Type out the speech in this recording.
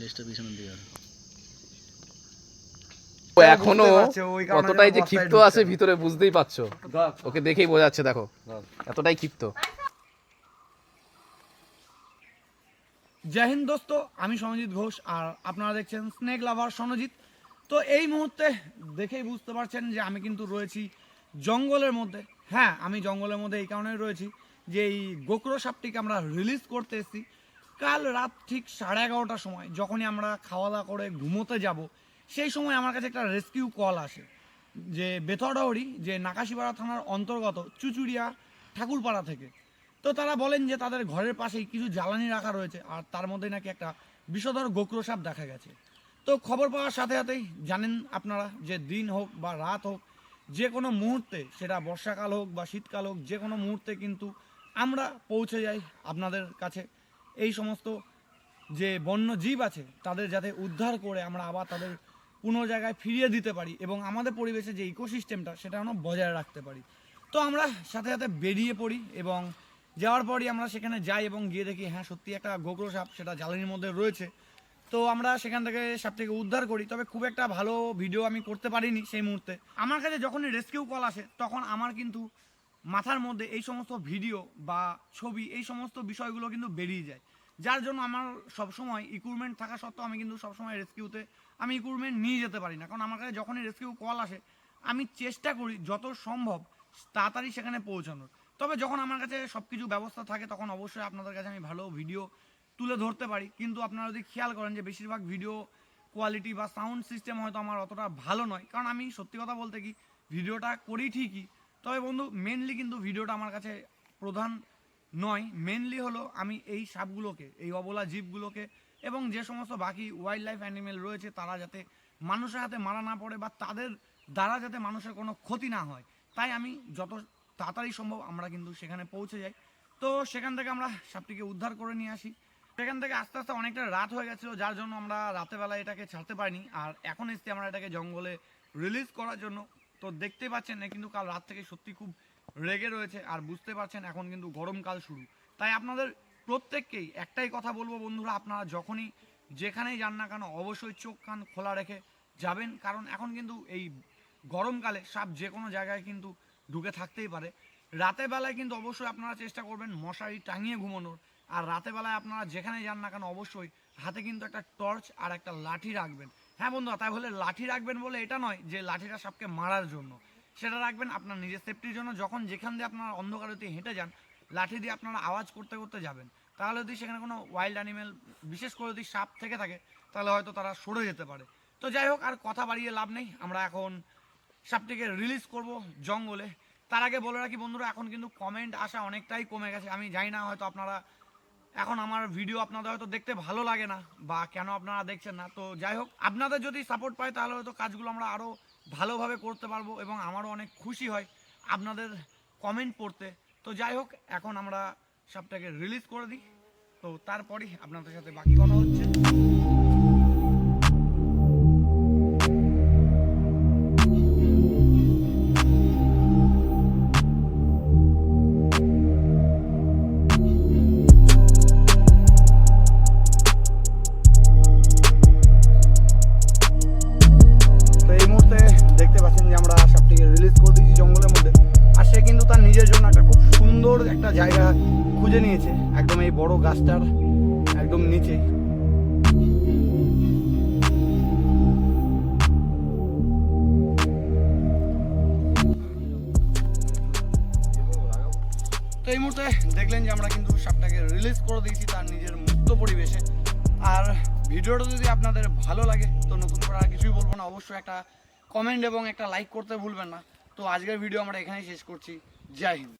লেজটা পিছনের দিকে এখনও কতটাই যে ক্ষিপ্ত আছে ভিতরে বুঝতেই পারছ। ওকে দেখেই বোঝা যাচ্ছে দেখো। এতটাই ক্ষিপ্ত। জয় হিন্দ দোস্ত আমি সনজিৎ ঘোষ আর আপনারা দেখছেন স্নেক লাভার সনজিৎ। তো এই মুহূর্তে দেখেই বুঝতে পারছেন যে আমি কিন্তু রয়েছি জঙ্গলের মধ্যে। হ্যাঁ আমি জঙ্গলের মধ্যে এই কারণে রয়েছি যে এই গোকরো সাপটিকে আমরা রিলিজ করতে এসেছি। কাল রাত ঠিক সাড়ে এগারোটার সময় যখনই আমরা খাওয়া দাওয়া করে ঘুমোতে যাব, সেই সময় আমার কাছে একটা রেস্কিউ কল আসে। যে বেথরডাউরি যে নাকাশিপাড়া থানার অন্তর্গত চুচুড়িয়া ঠাকুরপাড়া থেকে। তো তারা বলেন যে তাদের ঘরের পাশেই কিছু জ্বালানি রাখা রয়েছে আর তার মধ্যে নাকি একটা বিষধর গোক্র সাপ দেখা গেছে। তো খবর পাওয়ার সাথে সাথেই জানেন আপনারা যে দিন হোক বা রাত হোক, যে কোনো মুহূর্তে, সেটা বর্ষাকাল হোক বা শীতকাল হোক, যে কোনো মুহূর্তে কিন্তু আমরা পৌঁছে যাই আপনাদের কাছে। এই সমস্ত যে বন্য জীব আছে, তাদের যাতে উদ্ধার করে আমরা আবার তাদের পুনঃ জায়গায় ফিরিয়ে দিতে পারি এবং আমাদের পরিবেশে যে ইকোসিস্টেমটা, সেটা আমরা বজায় রাখতে পারি। তো আমরা সাথে সাথে বেরিয়ে পড়ি এবং যাওয়ার পরই আমরা সেখানে যাই এবং গিয়ে দেখি হ্যাঁ সত্যি একটা গোগ্র সাপ সেটা জ্বালানির মধ্যে রয়েছে। তো আমরা সেখান থেকে সাপটিকে উদ্ধার করি, তবে খুব একটা ভালো ভিডিও আমি করতে পারিনি সেই মুহূর্তে। আমার কাছে যখনই রেস্কিউ কল আসে, তখন আমার কিন্তু মাথার মধ্যে এই সমস্ত ভিডিও বা ছবি, এই সমস্ত বিষয়গুলো কিন্তু বেরিয়ে যায়। যার জন্য আমার সবসময় ইকুইপমেন্ট থাকা সত্ত্বেও আমি কিন্তু সবসময় রেস্কিউতে আমি ইকুইপমেন্ট নিয়ে যেতে পারি না। কারণ আমার কাছে যখনই রেস্কিউ কল আসে, আমি চেষ্টা করি যত সম্ভব তাড়াতাড়ি সেখানে পৌঁছানোর। তবে যখন আমার কাছে সব কিছু ব্যবস্থা থাকে, তখন অবশ্যই আপনাদের কাছে আমি ভালো ভিডিও তুলে ধরতে পারি। কিন্তু আপনারা যদি খেয়াল করেন যে বেশিরভাগ ভিডিও কোয়ালিটি বা সাউন্ড সিস্টেম হয়তো আমার অতটা ভালো নয়। কারণ আমি সত্যি কথা বলতে কি ভিডিওটা করি ঠিকই তবে বন্ধু মেনলি কিন্তু ভিডিওটা আমার কাছে প্রধান নয়। মেনলি হলো আমি এই সাপগুলোকে, এই অবলা জীবগুলোকে এবং যে সমস্ত বাকি ওয়াইল্ড লাইফ অ্যানিমেল রয়েছে, তারা যাতে মানুষের হাতে মারা না পড়ে বা তাদের দ্বারা যাতে মানুষের কোনো ক্ষতি না হয়। তাই আমি যত তাড়াতাড়ি সম্ভব আমরা কিন্তু সেখানে পৌঁছে যাই। তো সেখান থেকে আমরা সাপটিকে উদ্ধার করে নিয়ে আসি। সেখান থেকে আস্তে আস্তে অনেকটা রাত হয়ে গেছিল, যার জন্য আমরা রাতেবেলা এটাকে ছাড়তে পারিনি। আর এখন এসছি আমরা এটাকে জঙ্গলে রিলিজ করার জন্য। তো দেখতেই পাচ্ছেন না কিন্তু কাল রাত থেকে সত্যি খুব রেগে রয়েছে আর বুঝতে পারছেন এখন কিন্তু গরমকাল শুরু। তাই আপনাদের প্রত্যেককেই একটাই কথা বলব বন্ধুরা, আপনারা যখনই যেখানেই যান না কেন অবশ্যই চোখ কান খোলা রেখে যাবেন, কারণ এখন কিন্তু এই গরমকালে সাপ যে কোনো জায়গায় কিন্তু ঢুকে থাকতেই পারে। রাতের বেলায় কিন্তু অবশ্যই আপনারা চেষ্টা করবেন মশারি টাঙিয়ে ঘুমানোর, আর রাতের বেলায় আপনারা যেখানে যান না কেন অবশ্যই হাতে কিন্তু একটা টর্চ আর একটা লাঠি রাখবেন। হ্যাঁ বন্ধুরা, তাই বলে লাঠি রাখবেন বলে এটা নয় যে লাঠিটা সাপকে মারার জন্য। সেটা রাখবেন আপনার নিজের সেফটির জন্য। যখন যেখান দিয়ে আপনারা অন্ধকারতে হেঁটে যান, লাঠি দিয়ে আপনারা আওয়াজ করতে করতে যাবেন। তাহলে যদি সেখানে কোনো ওয়াইল্ড অ্যানিমেল বিশেষ করে যদি সাপ থেকে থাকে, তাহলে হয়তো তারা সরে যেতে পারে। তো যাই হোক, আর কথা বাড়িয়ে লাভ নেই। আমরা এখন সাপটিকে রিলিজ করব জঙ্গলে। তার আগে বলে রাখি বন্ধুরা, এখন কিন্তু কমেন্ট আসা অনেকটাই কমে গেছে। আমি জানি না হয়তো আপনারা এখন আমার ভিডিও আপনাদের হয়তো দেখতে ভালো লাগে না, বা কেন আপনারা দেখছেন না? তো যাই হোক, আপনাদের যদি সাপোর্ট পাই তাহলে হয়তো কাজগুলো আমরা আরও ভালোভাবে করতে পারব এবং আমারও অনেক খুশি হয় আপনাদের কমেন্ট পড়তে। তো যাই হোক, এখন আমরা সবটাকে রিলিজ করে দিই। তো তারপরেই আপনাদের সাথে বাকি কথা হচ্ছে। গাছটার একদম নিচে। তো এই মুহূর্তে দেখলেন যে আমরা কিন্তু সাপটাকে রিলিজ করে দিয়েছি তার নিজের মুক্ত পরিবেশে। আর ভিডিওটা যদি আপনাদের ভালো লাগে, তো নতুন করে আর কিছুই বলব না, অবশ্যই একটা কমেন্ট এবং একটা লাইক করতে ভুলবেন না। তো আজকের ভিডিও আমরা এখানেই শেষ করছি। জয় হিন্দ।